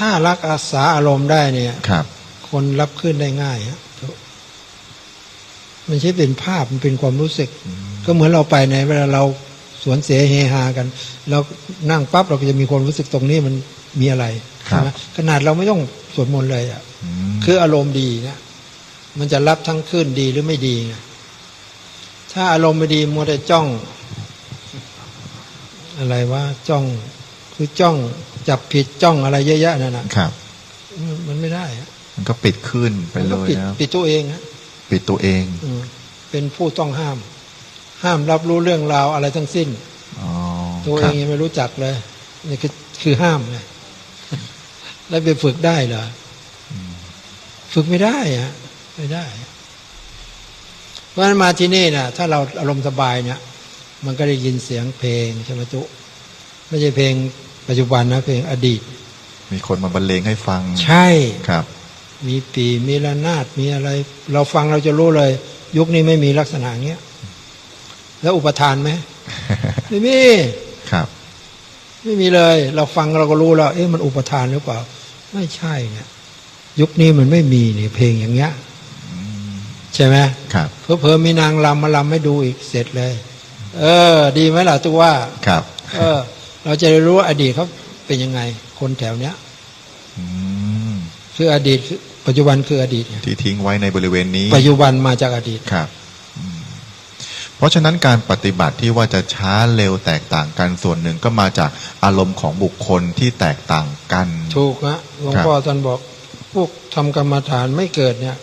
ถ้ารักอาสาอารมณ์ได้เนี่ยครับ คนรับขึ้นได้ง่ายฮะมันใช่เป็นภาพมันเป็นความรู้สึก ก็เหมือนเราไปในเวลาเราสวนเสเฮฮากันเรานั่งปั๊บเราก็จะมีความรู้สึกตรงนี้มันมีอะไรครับใช่ไหมขนาดเราไม่ต้องสวดมนต์เลยอะอืมคืออารมณ์ดีนะมันจะรับทั้งขึ้นดีหรือไม่ดีไงถ้าอารมณ์ไม่ดีมัวแต่จ้อง อะไรว่าจ้องคือจ้อง จับผิดจ้องอะไรเยอะๆนั่นนะครับ มันไม่ได้อะมันก็ปิดขึ้นไปมันเลก็ยปิดนะปิดตัวเองฮะปิดตัวเองอืมเป็นผู้ต้องห้าม ห้ามรับรู้เรื่องราวอะไรทั้งสิ้นอ๋อตัวคเอรับงยังไม่รู้จักเลยนี่คือคือห้ามไงแล้วไปฝึกได้เหรออฝึกไม่ได้อะไม่ได้ เพราะฉะนั้นมาที่นี่นะถ้าเราอารมณ์สบายเนี่ย มันก็ได้ยินเสียงเพลงใช่ไหมจุ ไม่ใช่เพลง ปัจจุบันนะเพลงอดีต มีคนมาบรรเลงให้ฟัง ใช่ครับ มีปีมีระนาดมีอะไร เราฟังเราจะรู้เลย ยุคนี้ไม่มีลักษณะเงี้ย แล้วอุปทานไหมไม่มีครับ ไม่มีเลย เราฟังเราก็รู้แล้วเอ๊ะมันอุปทานหรือเปล่า ไม่ใช่เนี่ยยุคนี้มันไม่มีนี่เพลงอย่างเงี้ยใช่ไหมครับเพอเพอๆมีนางรำมาลำให้ดูอีกเสร็จเลย เออ ดีไหมล่ะตัวว่าครับ เออ เราจะได้รู้ว่าอดีตเขาเป็นยังไง คนแถวเนี้ยอืมคืออดีตคือปัจจุบันคืออดีตไงที่ทิ้งไว้ในบริเวณนี้ ปัจจุบันมาจากอดีตครับอืมเพราะฉะนั้นการปฏิบัติที่ว่าจะช้าเร็วแตกต่างกันส่วนหนึ่งก็มาจากอารมณ์ของบุคคลที่แตกต่างกันถูกฮะหลวงครับพ่อท่านบอกพวกทำกรรมฐานไม่เกิดเนี่ย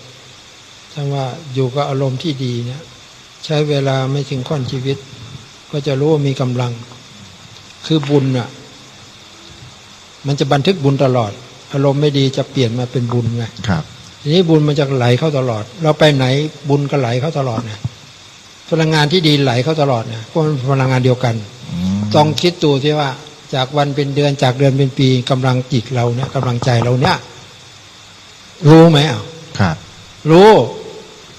ท่านว่าอยู่กับอารมณ์ที่ดีเนี่ย ใช้เวลาไม่ถึงค่อนชีวิต ก็จะรู้ว่ามีกำลัง คือบุญอะ มันจะบันทึกบุญตลอด อารมณ์ไม่ดีจะเปลี่ยนมาเป็นบุญไงครับทีนี้บุญมันจะไหลเข้าตลอด เราไปไหนบุญก็ไหลเข้าตลอดเนี่ยพลังงานที่ดีไหลเข้าตลอดเนี่ยเพราะมันพลังงานเดียวกันอืมต้องคิดดูที่ว่า จากวันเป็นเดือนจากเดือนเป็นปีกำลังจิตเราเนี่ยกำลังใจเราเนี่ย รู้ไหมอะครับ รู้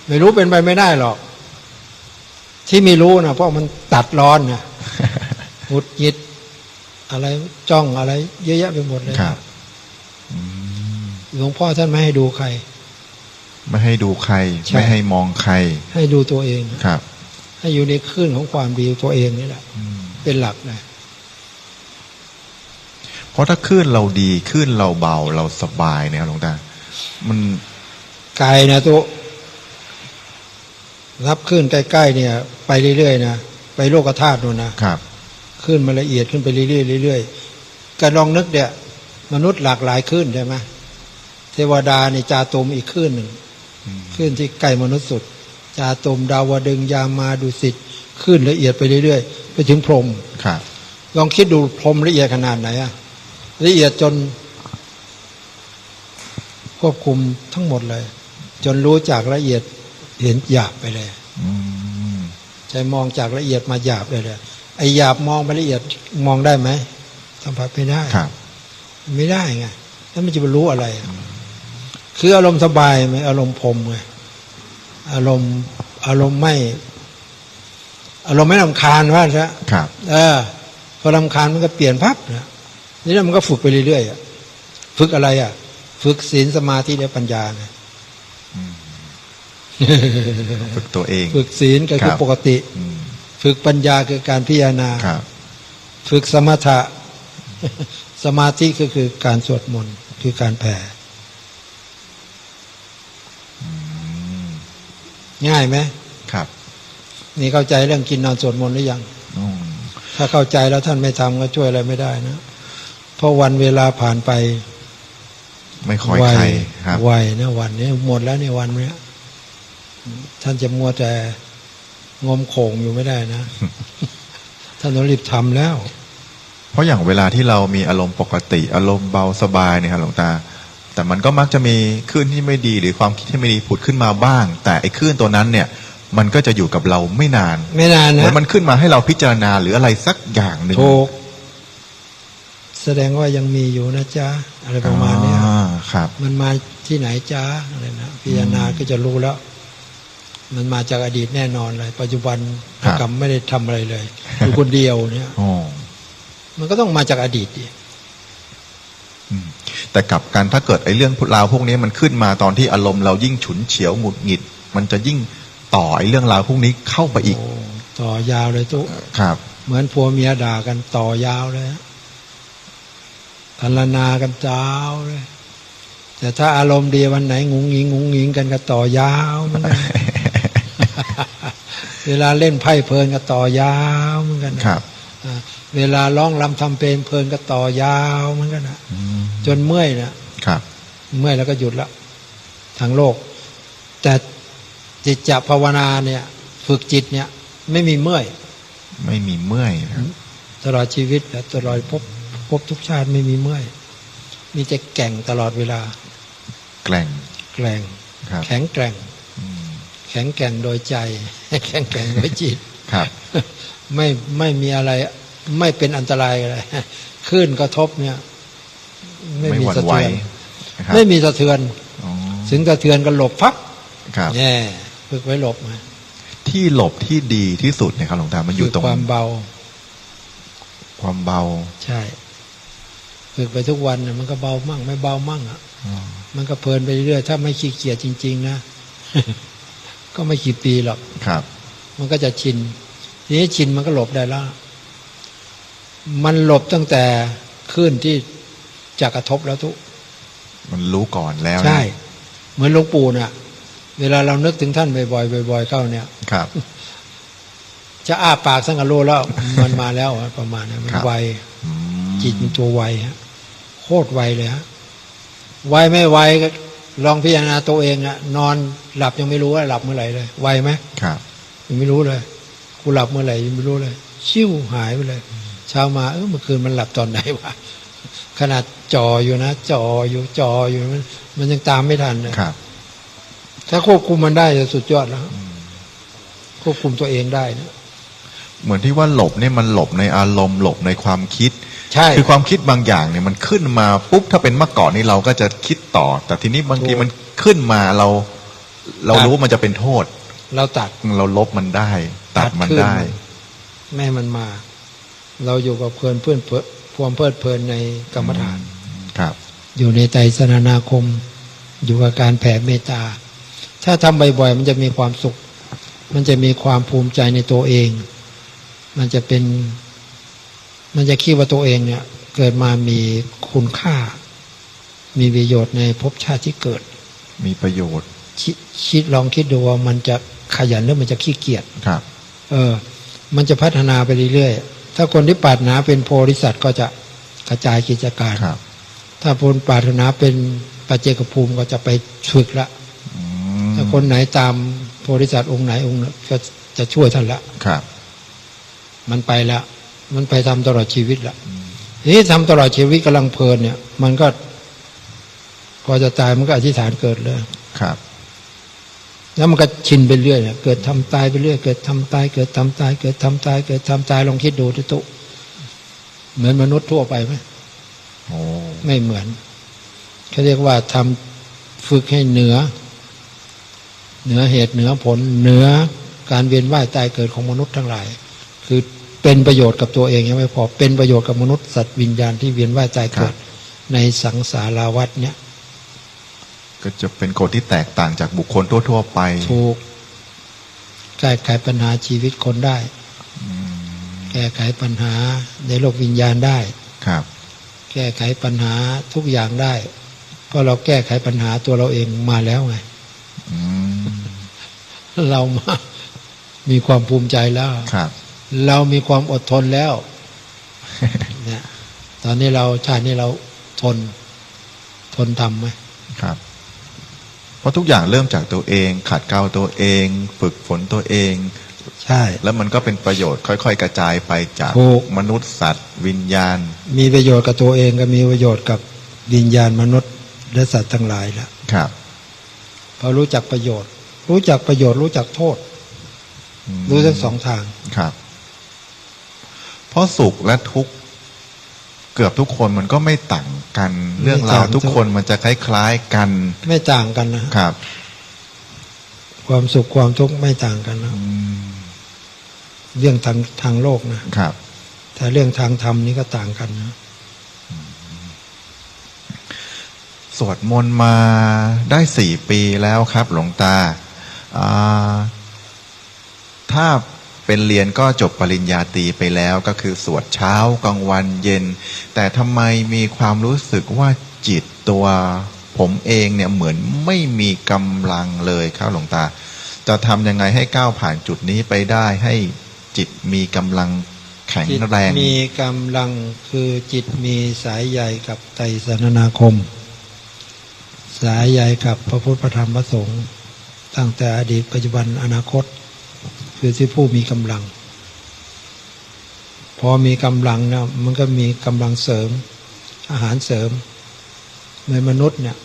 ไม่รู้เป็นไปไม่ได้หรอก ที่ไม่รู้นะเพราะมันตัดร้อนนะหงุดหงิด อะไรจ้องอะไร เยอะแยะไปหมดเลยครับอืมหลวงพ่อท่านไม่ให้ดูใคร ไม่ให้ดูใครใช่ไม่ให้มองใคร ให้ดูตัวเองครับ ให้อยู่ในคลื่นของความดีตัวเองนี่แหละอืมเป็นหลักเลยเพราะถ้าคลื่นเราดีคลื่นเราเบาเราสบายเนี่ยครับหลวงตามันไกลนะตัวรับขึ้นใกล้ๆเนี่ย ไปเรื่อยๆนะไปโลกธาตุนู่นนะครับ ขึ้นมาละเอียดขึ้นไปเรื่อยๆเรื่อยๆก็ลองนึกเดี๋ยมนุษย์หลากหลายขึ้นใช่ไหมเทวดานี่จาตุมอีกขึ้นหนึ่งอืมขึ้นที่ใกล้มนุษย์สุด จาตุมดาวดึงยามาดุสิตขึ้นละเอียดไปเรื่อยๆ ไปถึงพรหมครับลองคิดดูพรหมละเอียดขนาดไหนอะละเอียดจน ควบคุมทั้งหมดเลย จนรู้จากละเอียดเห็นหยาบไปเลยอืมใจมองจากละเอียดมาหยาบเลยเลย ไอ้หยาบมองไปละเอียดมองได้ไหมสัมผัสไม่ได้ครับ ไม่ได้ไงแล้วมันจะไปรู้อะไรอะคืออารมณ์สบายไหมอารมณ์พรหมไงอารมณ์ อารมณ์ไม่ อารมณ์ไม่ลำคาญว่าซะครับ เออพอลำคาญมันก็เปลี่ยนพับนะนี่แล้วมันก็ฝึกไปเรื่อยๆอะฝึกอะไรอะ ฝึกศีลสมาธิและปัญญาไงฝึกตัวเอง ฝึกศีลก็คือครับปกติ อืม ฝึกปัญญาคือการพิจารณาครับฝึกสมถะ สมาธิก็คือการสวดมนต์คือการแผ่ง่ายไหมครับ นี่เข้าใจเรื่องกินนอนสวดมนต์หรือยังอืมถ้าเข้าใจแล้วท่านไม่ทำก็ช่วยอะไรไม่ได้นะเพราะวันเวลาผ่านไป ไม่คอยไวใครครับไวนะวันนี้หมดแล้วในวันเนี้ยท่านจะมัวแต่ งมโขงอยู่ไม่ได้นะท่านต้องรีบทำแล้ว เพราะอย่างเวลาที่เรามีอารมณ์ปกติ อารมณ์เบาสบายเนี่ยครับหลวงตา แต่มันก็มักจะมีคลื่นที่ไม่ดีหรือความคิดที่ไม่ดีผุดขึ้นมาบ้าง แต่ไอ้คลื่นตัวนั้นเนี่ย มันก็จะอยู่กับเราไม่นาน ไม่นานเหนะมือนมันขึ้นมาให้เราพิจารณาหรืออะไรสักอย่างหนึ่งถูกแสดงว่ายังมีอยู่นะจ๊ะอะไรประมาณเนี้ยอ่าครับ มันมาที่ไหนจ๊ะอะไรนะพิจารณาก็จะรู้แล้ว มันมาจากอดีตแน่นอนเลย ปัจจุบันครับกรรมไม่ได้ทำอะไรเลยอยู่คนเดียวเนี่ยอ๋อมันก็ต้องมาจากอดีตดิอืมแต่กลับกันถ้าเกิดไอ้เรื่องราวพวกนี้มันขึ้นมาตอนที่อารมณ์เรายิ่งฉุนเฉียวหงุดหงิด มันจะยิ่งต่อไอ้เรื่องราวพวกนี้เข้าไปอีกโอ้ต่อยาวเลยตุ๊ครับ เหมือนผัวเมียด่ากันต่อยาวเลยฮะพันลนากันจ้าวเลยแต่ถ้าอารมณ์ดีวันไหนงุงงิงงุงงิงกันก็ต่อยาวเหมือนกัน เวลาเล่นไพ่เพลินก็ต่อยาวเหมือนกันนะครับอ่าเวลาร้องรำทำเพลงเพลินก็ต่อยาวเหมือนกันนะอืมจนเมื่อยนะครับเมื่อยแล้วก็หยุดละทางโลก แต่จิตจะภาวนาเนี่ย ฝึกจิตเนี่ย ไม่มีเมื่อย ไม่มีเมื่อยนะครับตลอดชีวิตและตลอดพบพบทุกชาติไม่มีเมื่อย มีแต่แกร่งตลอดเวลา แกล่งแกร่งครับแข็งแกร่งอืม แข็งแกร่งโดยใจ แข็งแกร่งโดยจิตครับ ไม่ไม่มีอะไร ไม่เป็นอันตรายอะไรคลื่นกระทบเนี่ย ไม่ไม่มีหวั่นสะไหวเทือนนะครับไม่มีสะเทือนอ๋อถึงสะเทือนก็หลบพับครับแน่ฝึกไว้หลบมาที่หลบที่ดีที่สุดเนี่ยครับหลวงตามันอยู่ฝึกตรงความเบา ความเบา ใช่ฝึกไปทุกวันน่ะมันก็เบามั่ง ไม่เบามั่งอะอ๋อมันก็เพลินไปเรื่อยๆถ้าไม่ขี้เกียจจริง ๆ นะ ก็ไม่กี่ปีหรอกครับ มันก็จะชินทีนี้ชินมันก็หลบได้แล้วมันหลบตั้งแต่ขึ้นที่จะกระทบแล้วทุกมันรู้ก่อนแล้วนะใช่ เหมือนหลวงปู่น่ะ เวลาเรานึกถึงท่านบ่อยๆบ่อยๆเข้าเนี่ยครับ จะอ้าปากสังกะโลแล้ว มันมาแล้วอะประมาณนั้นมันครับไวอืมจิตมันตัวไวฮะโคตรไวเลยฮะไวไม่ไวก็ ลองพิจารณาตัวเองอะนอนหลับยังไม่รู้ว่าหลับเมื่อไหร่เลยไวไหมครับยังไม่รู้เลยกูหลับเมื่อไหร่ยังไม่รู้เลย ชิวหายไปเลยเช้ามาเออเมื่อคืนมันหลับตอนไหนวะขนาดจออยู่นะจออยู่จออยู่มันมันยังตามไม่ทันเลยครับ ถ้าควบคุมมันได้จะสุดยอดแล้วควบคุมตัวเองได้นะเหมือนที่ว่าหลบเนี่ยมันหลบในอารมณ์หลบในความคิด ใช่คือความคิดบางอย่างเนี่ยมันขึ้นมาปุ๊บถ้าเป็นเมื่อก่อนนี่เราก็จะคิดต่อ แต่ทีนี้บางทีถูกมันขึ้นมาเรา เราตัดรู้ว่ามันจะเป็นโทษ เราตัดเราลบมันได้ ตัดมันขึ้ได้ไม่ให้มันมา เราอยู่กับเพลินเพื่อนเพลินความเพลิดเพลินในกรรมฐานครับ อยู่ในไตรสนานาคม อยู่กับการแผ่เมตตา ถ้าทำบ่อยๆมันจะมีความสุข มันจะมีความภูมิใจในตัวเอง มันจะเป็น มันจะคิดว่าตัวเองเนี่ย เกิดมามีคุณค่า มีประโยชน์ในภพชาติที่เกิด มีประโยชน์ คิดคิดลองคิดดูว่ามันจะขยันหรือมันจะขี้เกียจครับ เออ มันจะพัฒนาไปเรื่อยๆถ้าคนที่ปรารถนาเป็นโพธิสัตว์ก็จะกระจายกิจการครับ ถ้าคนปรารถนาเป็นปัจเจกภูมิก็จะไปฝึกละอืมถ้าคนไหนตามโพธิสัตว์องค์ไหนองค์นั้นก็จะช่วยท่านละครับ มันไปละ มันไปทำตลอดชีวิตละทีนี้ทำตลอดชีวิตกำลังเพลินเนี่ย มันก็พอจะตายมันก็อธิษฐานเกิดเลยครับ แล้วมันก็ชินไปเรื่อยเนี่ยเกิดทำตายไปเรื่อย เกิดทำตาย เกิดทำตาย เกิดทำตาย เกิดทำตายลองคิดดูทุตุเหมือนมนุษย์ทั่วไปไหมโอ้ไม่เหมือนเขาเรียกว่าทำฝึกให้เหนือ เหนือเหตุเหนือผลเหนือการเวียนว่ายตายเกิดของมนุษย์ทั้งหลาย คือ เป็นประโยชน์กับตัวเองยังไม่พอ เป็นประโยชน์กับมนุษย์สัตว์วิญญาณที่เวียนว่ายตายเกิดในสังสาราวัฏเนี่ย ก็จะเป็นคนที่แตกต่างจากบุคคลทั่ว ๆ ไปถูกแก้ไขปัญหาชีวิตคนได้อืมแก้ไขปัญหาในโลกวิญญาณได้ครับ แก้ไขปัญหาทุกอย่างได้ เพราะเราแก้ไขปัญหาตัวเราเองมาแล้วไงอืมเรามามีความภูมิใจแล้วครับ เรามีความอดทนแล้วเนี่ยตอนนี้เราชาตินี้เราทน ทนทำไหมครับ เพราะทุกอย่างเริ่มจากตัวเอง ขัดเกลาตัวเอง ฝึกฝนตัวเอง ใช่ แล้วมันก็เป็นประโยชน์ ค่อย ๆ กระจายไปจากถูกมนุษย์สัตว์ วิญญาณ มีประโยชน์กับตัวเองก็มีประโยชน์กับวิญญาณมนุษย์และสัตว์ทั้งหลายแล้วครับพอรู้จักประโยชน์ รู้จักประโยชน์รู้จักโทษอืมรู้ทั้งสองทางครับเพ ราะสุขและทุกข์เกือบทุกคนมันก็ไม่ต่างกัน เรื่องราวไม่ต่างทุกคนมันจะคล้ายๆกัน ไม่ต่างกันนะครับ ความสุขความทุกข์ไม่ต่างกันนะอืมเรื่องทางทางโลกนะครับ แต่เรื่องทางธรรมนี่ก็ต่างกันนะสวดมนต์มาได้สี่ปีแล้วครับ หลวงตาอ่าถ้า เป็นเรียนก็จบปริญญาตรีไปแล้วก็คือสวดเช้ากลางวันเย็น แต่ทำไมมีความรู้สึกว่าจิตตัวผมเองเนี่ยเหมือนไม่มีกำลังเลยครับหลวงตา จะทำยังไงให้ก้าวผ่านจุดนี้ไปได้ให้จิตมีกำลังแข็งแรง มีกำลังคือจิตมีสายใยกับไตรสรณนาคม สายใยกับพระพุทธธรรมพระสงฆ์ตั้งแต่อดีตปัจจุบันอนาคต คือที่ผู้มีกำลัง พอมีกำลังเนี่ยมันก็มีกำลังเสริม อาหารเสริมในมนุษย์เนี่ย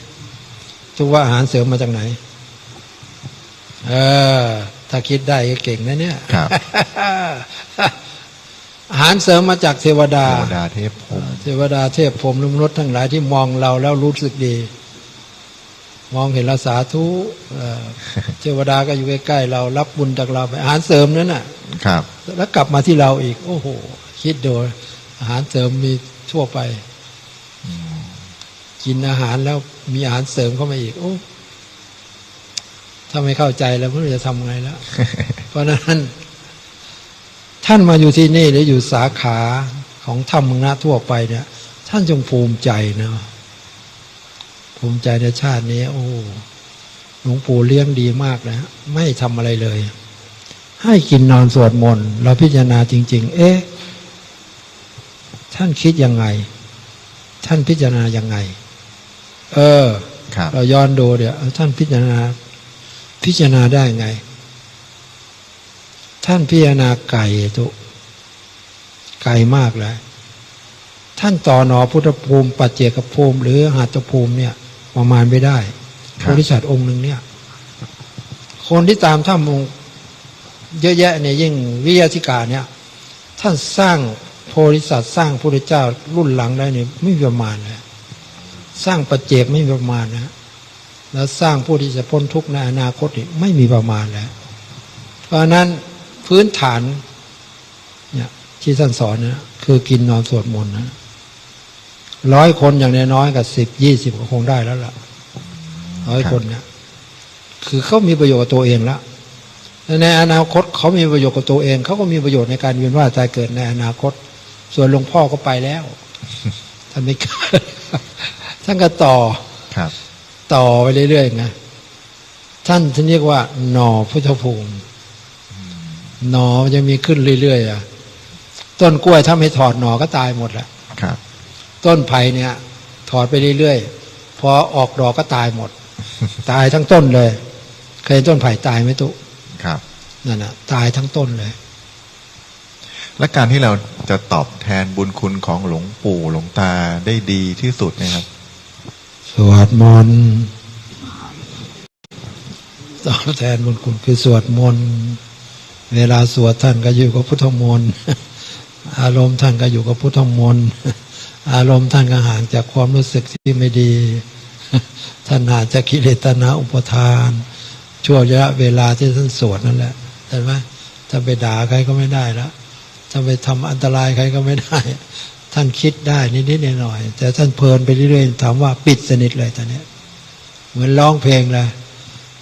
ทุกว่าอาหารเสริมมาจากไหน เออ ถ้าคิดได้ก็เก่งนะเนี่ยครับอาหารเสริมมาจากเทวดา เทวดาเทพพรหมเทวดาเทพพรหมมนุษย์ทั้งหลายที่มองเราแล้วรู้สึกดี มองเห็นเราสาธุเอ่อเทวดาก็อยู่ใกล้ๆเรารับบุญจากเราไปอาหารเสริมนั้นน่ะ ครับ แล้วกลับมาที่เราอีก โอ้โห คิดดูอาหารเสริมมีทั่วไปกินอาหารแล้วมีอาหารเสริมเข้ามาอีก โอ้ถ้าไม่เข้าใจแล้วไม่รู้จะทำไงแล้ว เพราะฉะนั้น ท่านมาอยู่ที่นี่หรืออยู่สาขาของธรรมนะทั่วไปเนี่ย ท่านจงภูมิใจนะ ภูมิใจในชาตินี้ โอ้หลวงปู่เลี้ยงดีมากนะไม่ทำอะไรเลย ให้กินนอนสวดมนต์เราพิจารณาจริง ๆ เอ๊ะท่านคิดยังไง ท่านพิจารณายังไง เออครับเราย้อนดูเดี๋ยวท่านพิจารณา พิจารณาได้ไง ท่านพิจารณาไก่ตุไก่มากเลยท่านต่อหนอพุทธภูมิ ปัจเจกภูมิ หรือหัตถภูมิเนี่ย ประมาณไม่ได้คโพรับธิสัตว์องค์หนึ่งเนี่ย คนที่ตามถ้ำองค์เยอะแยะเนี่ยยิ่งวิทยาธิการเนี่ย ท่านสร้างโพธิสัตว์สร้างพระพุทธเจ้ารุ่นหลังได้เนี่ยไม่มีประมาณเลยสร้างปัจเจกไม่มีประมาณนะแล้วสร้างผู้ที่จะพ้นทุกข์ในอนาคตนี่ไม่มีประมาณแล้ว เพราะฉะนั้นพื้นฐานเนี่ยที่ท่านสอนนะคือกินนอนสวดมนต์นะ ร้อยคนอย่างน้อยๆกับสิบยี่สิบก็คงได้แล้วล่ะร้อยคนเนี่ยคือเขามีประโยชน์กับตัวเองแล้วและในอนาคตเขามีประโยชน์กับตัวเองเขาก็มีประโยชน์ในการเวียนว่ายตายเกิดในอนาคต ส่วนหลวงพ่อก็ไปแล้วท่านไม่เกิดท่านก็ต่อครับ ต่อไปเรื่อยๆไงท่านท่านเรียกว่า หน่อพุทธภูมิหน่อมันจะมีขึ้นเรื่อยๆอะต้นกล้วยถ้าไม่ถอดหน่อก็ตายหมดแหละครับ ต้นไผ่เนี่ย ถอดไปเรื่อยๆ พอออกดอกก็ตายหมด ตายทั้งต้นเลย เคยเห็นต้นไผ่ตายไหมตุครับนั่นน่ะตายทั้งต้นเลย และการที่เราจะตอบแทนบุญคุณของหลวงปู่หลวงตาได้ดีที่สุดนะครับ สวดมนต์ตอบแทนบุญคุณคือสวดมนต์เวลาสวดท่านก็อยู่กับพุทธมนต์อารมณ์ท่านก็อยู่กับพุทธมนต์ อารมณ์ท่านก็ห่างจากความรู้สึกที่ไม่ดี ท่านห่างจากกิเลสตนาอุปทานช่วงระยะเวลาที่ท่านสวดนั่นแหละเห็นไหมถ้าไปด่าใครก็ไม่ได้แล้วถ้าไปทำอันตรายใครก็ไม่ได้ ท่านคิดได้นิดๆหน่อยๆแต่ท่านเพลินไปเรื่อยๆถามว่าปิดสนิทเลยตอนนี้เหมือนร้องเพลงเลย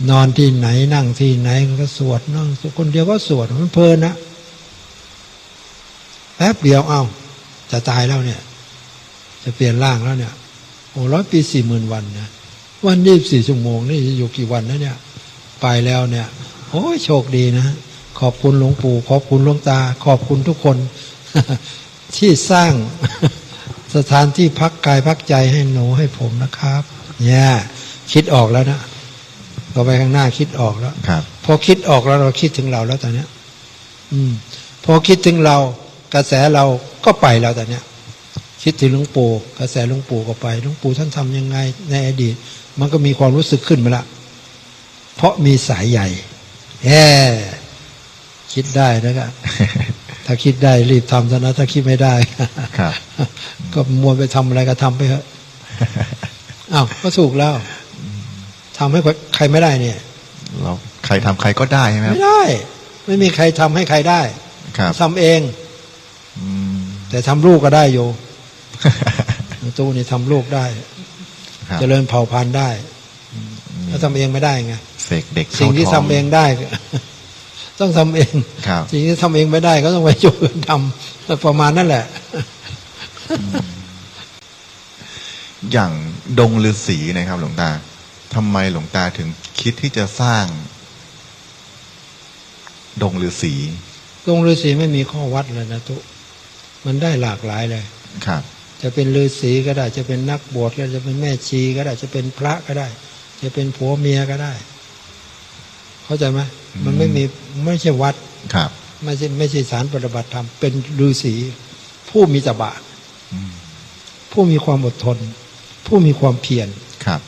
นอนที่ไหนนั่งที่ไหนก็สวดนั่งสวดคนเดียวก็สวดมันเพลินนะแป๊บเดียวเอ้าจะตายแล้วเนี่ย จะเปลี่ยนร่างแล้วเนี่ยโอ้ร้อยปีสี่หมื่นวันนะวันยี่สิบสี่ชั่วโมงนี่จะอยู่กี่วันนะเนี่ย ไปแล้วเนี่ยโอ้ยโชคดีนะขอบคุณหลวงปู่ ขอบคุณหลวงตา ขอบคุณทุกคน ที่สร้างสถานที่พักกายพักใจให้หนูให้ผมนะครับ เนี่ย คิดออกแล้วนะต่อไปข้างหน้าคิดออกแล้วครับพอคิดออกแล้วเราคิดถึงเราแล้วตอนเนี้ยอืม พอคิดถึงเรากระแสเราก็ไปแล้วตอนเนี้ย คิดถึงหลวงปู่กระแสหลวงปู่ก็ไปหลวงปู่ท่านทำยังไง ในอดีต มันก็มีความรู้สึกขึ้นมาละ เพราะมีสายใหญ่แย่คิดได้นะก็ถ้าคิดได้รีบทำซะนะถ้าคิดไม่ได้ครับก็มัวไปทำอะไรก็ทำไปเถอะอ้าวก็ถูกแล้วทำให้ใครไม่ได้เนี่ยเราใครทำใครก็ได้ใช่ไหมครับไม่ได้ ไม่มีใครทำให้ใครได้ ครับทำเองอืมแต่ทำลูกก็ได้โย ตู้นี่ทำลูกได้ครับเจริญเผ่าพันธุ์ได้ถ้าทำเองไม่ได้ไงเสกเด็กเข้าสิ่งที่ท้ทำเองได้ ต้องทำเองครับสิ่งที่ทำเองไม่ได้ก็ต้องไปช่วยอื่นทำประมาณนั่นแหละ อย่างดงฤาษีนะครับ หลวงตาทำไมหลวงตาถึงคิดที่จะสร้าง ดงฤาษีตรงฤาษีไม่มีข้อวัดเลยนะทุกมันได้หลากหลายเลย ครับ จะเป็นฤาษีก็ได้ จะเป็นนักบวชก็ได้จะเป็นแม่ชีก็ได้ จะเป็นพระก็ได้ จะเป็นผัวเมียก็ได้ เข้าใจไหมมันไม่มีไม่ใช่วัดครับ ไม่ใช่ไม่ใช่สารปฏิบัติธรรมเป็นฤาษีผู้มีตบะอืมผู้มีความอดทน ผู้มีความเพียรครับ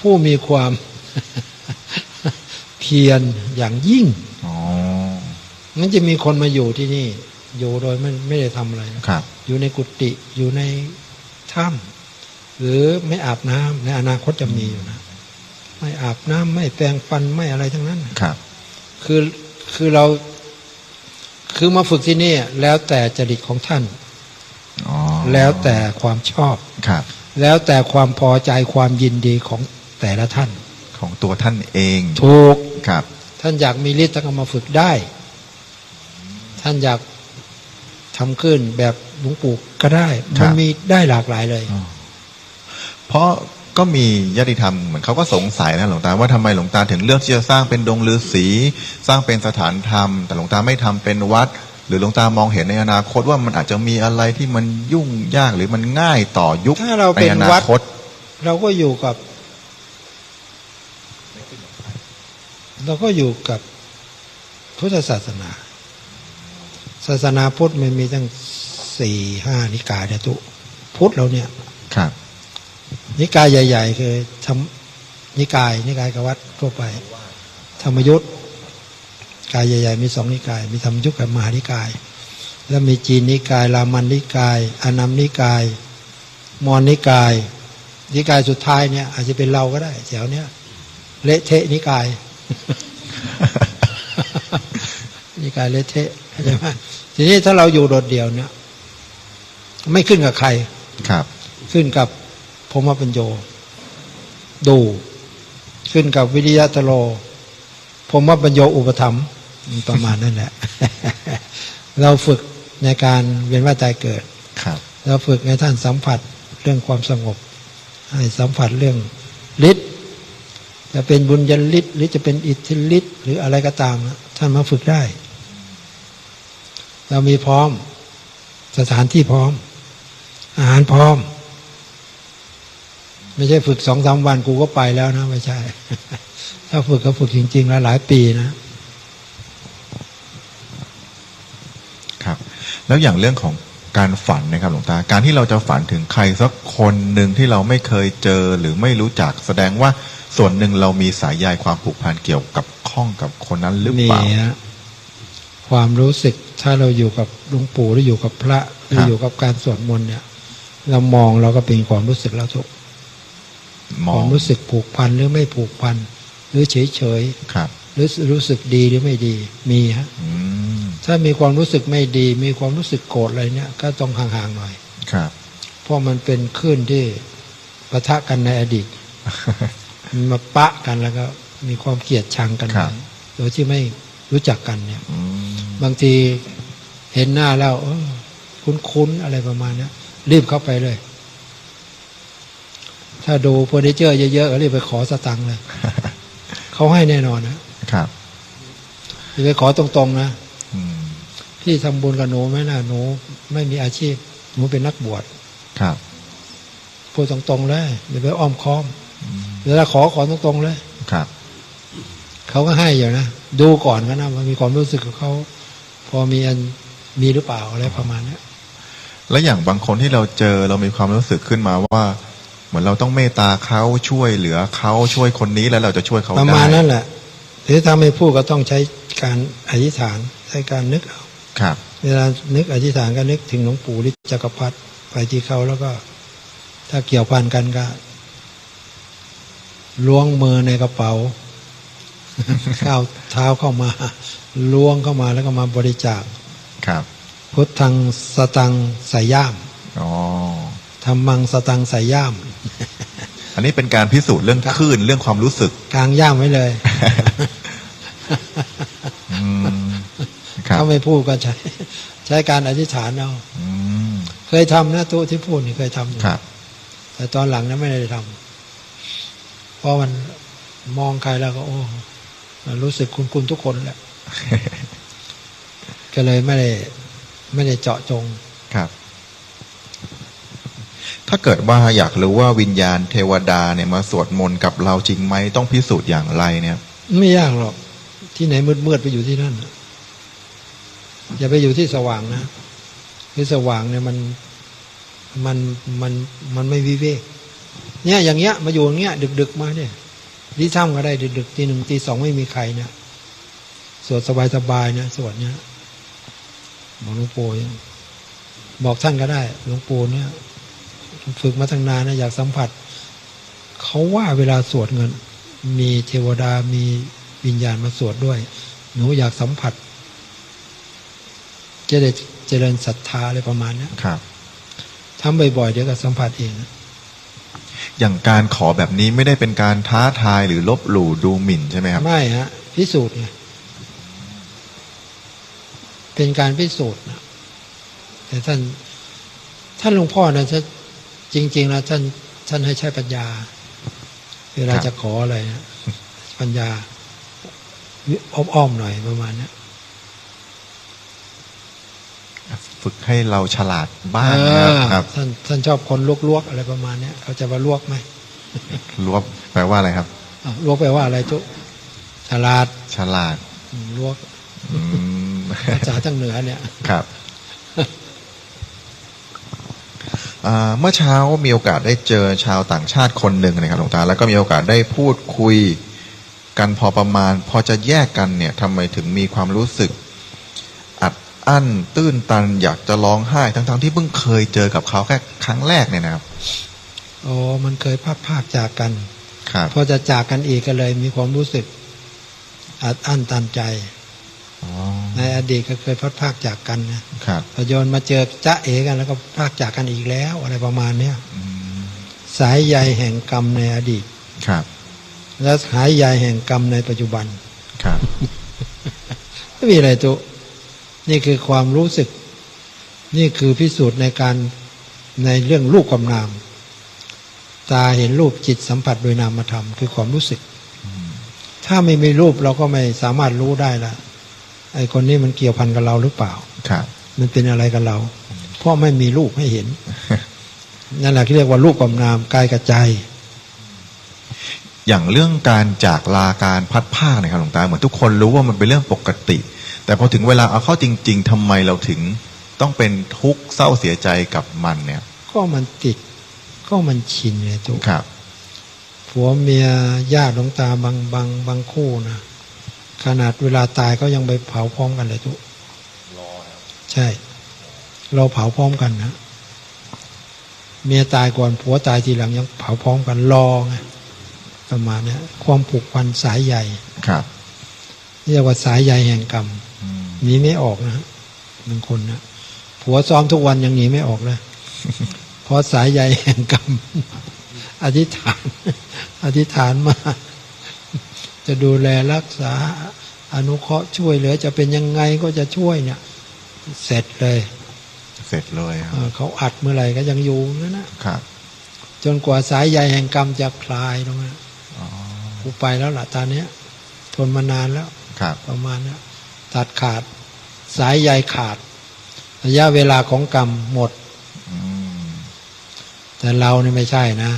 ผู้มีความเพียรอย่างยิ่งอ๋องั้นจะมีคนมาอยู่ที่นี่ อยู่โดยไม่ไม่ได้ทำอะไรนะครับ อยู่ในกุฏิอยู่ในถ้ำหรือไม่อาบน้ำในอนาคตจะมีอยู่นะ ไม่อาบน้ำไม่แปรงฟันไม่อะไรทั้งนั้นครับ คือคือเรา คือมาฝึกที่นี่แล้วแต่จริตของท่านอ๋อแล้วแต่ความชอบครับ แล้วแต่ความพอใจความยินดีของแต่ละท่าน ของตัวท่านเองถูกครับ ท่านอยากมีฤทธิ์ท่านก็มาฝึกได้ ท่านอยาก ทำขึ้นแบบหลวงปู่ก็ได้มันมีได้หลากหลายเลย เพราะก็มีญาติธรรมเหมือนเขาก็สงสัยนะหลวงตาว่าทำไมหลวงตาถึงเลือกที่จะสร้างเป็นดงฤาษีสร้างเป็นสถานธรรม แต่หลวงตาไม่ทำเป็นวัด หรือหลวงตามองเห็นในอนาคตว่ามันอาจจะมีอะไรที่มันยุ่งยากหรือมันง่ายต่อยุคถ้าเราในเป็นอนาวัดคตเราก็อยู่กับ เราก็อยู่กับพุทธศาสนา ศาสนาพุทธมันมีตั้งสี่ห้านิกายเนี่ยทุกพุทธเราเนี่ย ครับ นิกายใหญ่ ๆ คือธรรมนิกาย นิกายกวัดทั่วไป ธรรมยุทธกายใหญ่ ๆ มีสองนิกาย มีธรรมยุทธกับมหานิกาย แล้วมีจีนนิกายรามันนิกายอานัมนิกาย มอญนิกาย นิกายสุดท้ายเนี่ย อาจจะเป็นเราก็ได้แถวเนี้ยเละเทะนิกาย นิกายเละเทะเข้าใจไหมทีนี้ถ้าเราอยู่โดดเดี่ยวเนี่ย ไม่ขึ้นกับใครครับ ขึ้นกับพรหมปัญโย ดู ขึ้นกับวิริยะตโลพรหมปัญโยอุปถัมภ์ประมาณนั่นแหละ เราฝึกในการเวียนว่ายตายเกิดครับ เราฝึกให้ท่านสัมผัสเรื่องความสงบ ให้สัมผัสเรื่องฤทธิ์จะเป็นบุญญาฤทธิ์หรือจะเป็นอิทธิฤทธิ์หรืออะไรก็ตามนะท่านมาฝึกได้ เรามีพร้อม สถานที่พร้อม อาหารพร้อม ไม่ใช่ฝึกสองสามวันกูก็ไปแล้วนะ ไม่ใช่ ถ้าฝึกก็ฝึกจริงๆแล้วหลายปีนะ ครับ แล้วอย่างเรื่องของการฝันนะครับหลวงตา การที่เราจะฝันถึงใครสักคนหนึ่งที่เราไม่เคยเจอหรือไม่รู้จักแสดงว่าส่วนหนึ่งเรามีสายใยความผูกพันเกี่ยวกับข้องกับคนนั้นหรือมีเปล่าฮะ ความรู้สึก ถ้าเราอยู่กับหลวงปู่หรืออยู่กับพระหรือครับอยู่กับการสวดมนต์เนี่ย เรามองเราก็เป็นความรู้สึกแล้วทุกมคอวางมรู้สึกผูกพันหรือไม่ผูกพันหรือเฉยเฉยครับๆหรือรู้สึกดีหรือไม่ดีมีฮะอืมถ้ามีความรู้สึกไม่ดี มีความรู้สึกโกรธอะไรเนี่ย ก็ต้องห่างๆหน่อยครับ เพราะมันเป็นคลื่นที่ปะทะกันในอดีตมันมาปะกันแล้วก็มีความเกลียดชังกันครับโดยที่ไม่รู้จักกันเนี่ยอืม บางทีเห็นหน้าแล้วเออคุ้นๆอะไรประมาณเนี้ยรีบเข้าไปเลย ถ้าดูเฟอร์นิเจอร์เยอะๆก็รีบไปขอสตังค์เลยเขาให้แน่นอนนะครับอย่าไปขอตรงๆนะอืมพี่ทำบุญกับหนูไหมนะหนู ไม่มีอาชีพ หนูเป็นนักบวชครับพูดตรงๆเลยอย่าไปอ้อมค้อมเวลาขอขอตรงๆเลยครับเขาก็ให้อยู่นะดูก่อนก็นะว่ามีความรู้สึกของเขาพ อมีอันมีหรือเปล่าอะไรประมาณเนี้ยแล้วอย่างบางคนที่เราเจอเรามีความรู้สึกขึ้นมาว่าเหมือนเราต้องเมตตาเขาช่วยเหลือเขาช่วยคนนี้แล้วเราจะช่วยเขาประได้มาณนั้นแหละหรือถ้าไม่พูดก็ต้องใช้การอธิษฐานใช้การนึกเอาครับ เวลานึกอธิษฐานก็นึกถึงหลวงปู่ฤทธิ์จักรพรรดิไปที่เขาแล้วก็ ถ้าเกี่ยวพันกันก็ล้วงมือในกระเป๋า ก้าวเท้าเข้ามาล้วงเข้ามาแล้วก็มาบริจาคครับ พุทธังสตังใส่ย่ามอ๋อธรรมังสตังใส่ย่าม อันนี้เป็นการพิสูจน์เรื่องคลื่นเรื่องความรู้สึกกลางย่ามไว้เลยอืมครับถ้าไม่พูดก็ใช้ ใช้การอธิษฐานเอาอืมเคยทำนะตู้ที่พูดนี่เคยทำอยู่ครับแต่ตอนหลังนั้นไม่ได้ทำเพราะมันมองใครแล้วก็โอ้มัน รู้สึกคุณคุณทุกคนแหละก็เลยไม่ได้ไม่ได้เจาะจงครับ ถ้าเกิดว่าอยากรู้ว่าวิญญาณเทวดาเนี่ยมาสวดมนต์กับเราจริงไหมต้องพิสูจน์อย่างไรเนี่ย ไม่ยากหรอกที่ไหนมืดๆไปอยู่ที่นั่นน่ะอย่าไปอยู่ที่สว่างนะที่สว่างเนี่ยมันมันมันมันไม่วิเวกเนี่ยอย่างเงี้ย มาอยู่อย่างเงี้ยดึกๆมาเนี่ย ที่ถ้ำก็ได้ดึกๆตีหนึ่งตีสองไม่มีใครเนี่ยสวดสบายๆเนี่ยสวดเนี่ยบอกหลวงปู่ยังบอกท่านก็ได้หลวงปู่เนี่ย ฝึกมาตั้งนานนะอยากสัมผัสเขาว่าเวลาสวดเงิน มีเทวดามีวิญญาณมาสวดด้วย หนูอยากสัมผัส จะได้เจริญศรัทธาอะไรประมาณเนี้ยครับทำบ่อยๆ เดี๋ยวก็สัมผัสเองนะ อย่างการขอแบบนี้ไม่ได้เป็นการท้าทายหรือลบหลู่ดูหมิ่นใช่ไหมครับ ไม่ฮะพิสูจน์เป็นการพิสูจน์นะแต่ท่านท่านหลวงพ่อนะท่านจริงๆนะท่านท่านให้ใช้ปัญญา เวลาจะขออะไรนะปัญญาอ้อมๆหน่อยประมาณนี้ย ฝึกให้เราฉลาดบ้างเอนะครับอครับท่านท่านชอบคนลวกๆอะไรประมาณเนี้ยเขาจะมาลวกไหมรวบแปลว่าอะไรครับอ้าวลวกแปลว่าอะไรจุฉลาด ฉลาดอืมลวกอืมภาษาทางเหนือเนี่ยครับอ่าเมื่อเช้ามีโอกาสได้เจอชาวต่างชาติคนหนึ่งนะครับหลวงตา แล้วก็มีโอกาสได้พูดคุยกันพอประมาณ พอจะแยกกันเนี่ยทำไมถึงมีความรู้สึก อัดอั้นตื้นตันอยากจะร้องไห้ ทั้งๆที่เพิ่งเคยเจอกับเขาแค่ครั้งแรกเนี่ยนะครับอ๋อมันเคยพลาดพลาดจากกันครับพอจะจากกันอีกก็เลย มีความรู้สึกอัดอั้นตันใจอ๋อในอดีตก็เคยพลาดพลาดจากกันนะครับพอโยนมาเจอจ้าเอกันแล้วก็พลาดจากกันอีกแล้ว อะไรประมาณเนี้ยอืมสายใยแห่งกรรมในอดีตครับ และสายใยแห่งกรรมในปัจจุบันครับไม่มีอะไรตัว นี่คือความรู้สึก นี่คือพิสูจน์ในการในเรื่องรูปความนาม ตาเห็นรูปจิตสัมผัสโดยนามธรรมคือความรู้สึก ถ้าไม่มีรูปเราก็ไม่สามารถรู้ได้ละไอ้คนนี้มันเกี่ยวพันกับเราหรือเปล่าครับมันเป็นอะไรกับเรา เพราะไม่มีรูปให้เห็น นั่นแหละที่เรียกว่ารูปความนามกายกับใจอย่างเรื่องการจากลาการพัดผ้าเนี่ยครับหลวงตาเหมือนทุกคนรู้ว่ามันเป็นเรื่องปกติ แต่พอถึงเวลาเอาเข้าจริง ๆทำไมเราถึงต้องเป็นทุกข์เศร้าเสียใจกับมันเนี่ย ก็มันติด ก็มันชินไงทุกครับ ผัวเมียญาติหลวงตาบางบางบางคู่นะขนาดเวลาตายก็ยังไปเผาพร้อมกันเลยทุกใช่ เราเผาพร้อมกันนะเมียตายก่อนผัวตายทีหลังยังเผาพร้อมกันรอไงประมาณเนี้ยความผูกพันสายใหญ่ครับเรียกว่าสายใยแห่งกรรมอืม หนีไม่ออกนะบางคนนะผัวซ้อมทุกวันยังหนีไม่ออกเลยเพราะสายใยแห่งกรรม อธิษฐาน อธิษฐานมา จะดูแลรักษา อนุเคราะห์ช่วยเหลือ จะเป็นยังไงก็จะช่วยเนี่ย เสร็จเลย เสร็จเลยคเอรับอเขาอัดเมื่อไหร่ก็ยังอยู่นั่นนะครับ จนกว่าสายใยแห่งกรรมจะคลายลงนะอ๋อกูไปแล้วล่ะตอนเนี้ยทนมานานแล้ว ครับ ประมาณนี้ ตัดขาด สายใยขาด ระยะเวลาของกรรมหมดอืมแต่เรานี่ไม่ใช่นะ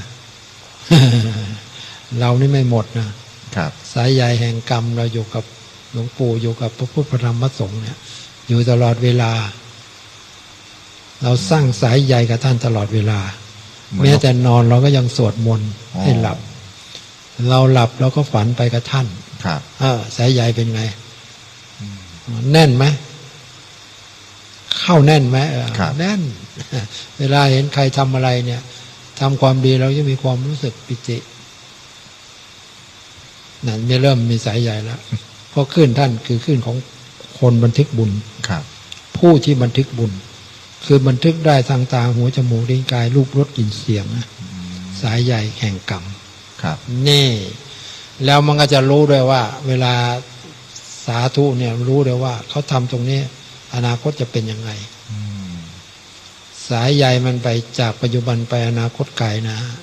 เรานี่ไม่หมดนะครับ สายใยแห่งกรรมเราอยู่กับหลวงปู่อยู่กับพระพุทธพระธรรมพระสงฆ์เนี่ย อยู่ตลอดเวลา เราสร้างสายใยกับท่านตลอดเวลาเหมือนแม้แต่นอนเราก็ยังสวดมนต์อ๋อให้หลับ เราหลับเราก็ฝันไปกับท่านครับเออสายใยเป็นไง แน่นไหมเข้าแน่นไหมเออครับแน่น เวลาเห็นใครทำอะไรเนี่ยทำความดีเราจะมีความรู้สึกปิตินั่นไม่เริ่มมีสายใยแล้วเพราะขึ้นท่านคือขึ้นของคนบันทึกบุญครับ ผู้ที่บันทึกบุญ คือบันทึกได้ทางตาหูจมูกลิ้นกายรูปรสกลิ่นเสียงนะสายใยแห่งกรรมครับ นี่ แล้วมันก็จะรู้ด้วยว่า เวลา สาธุเนี่ยรู้ด้วยว่าเขาทำตรงนี้ อนาคตจะเป็นยังไงอืมสายใยมันไปจากปัจจุบันไปอนาคตไกลนะ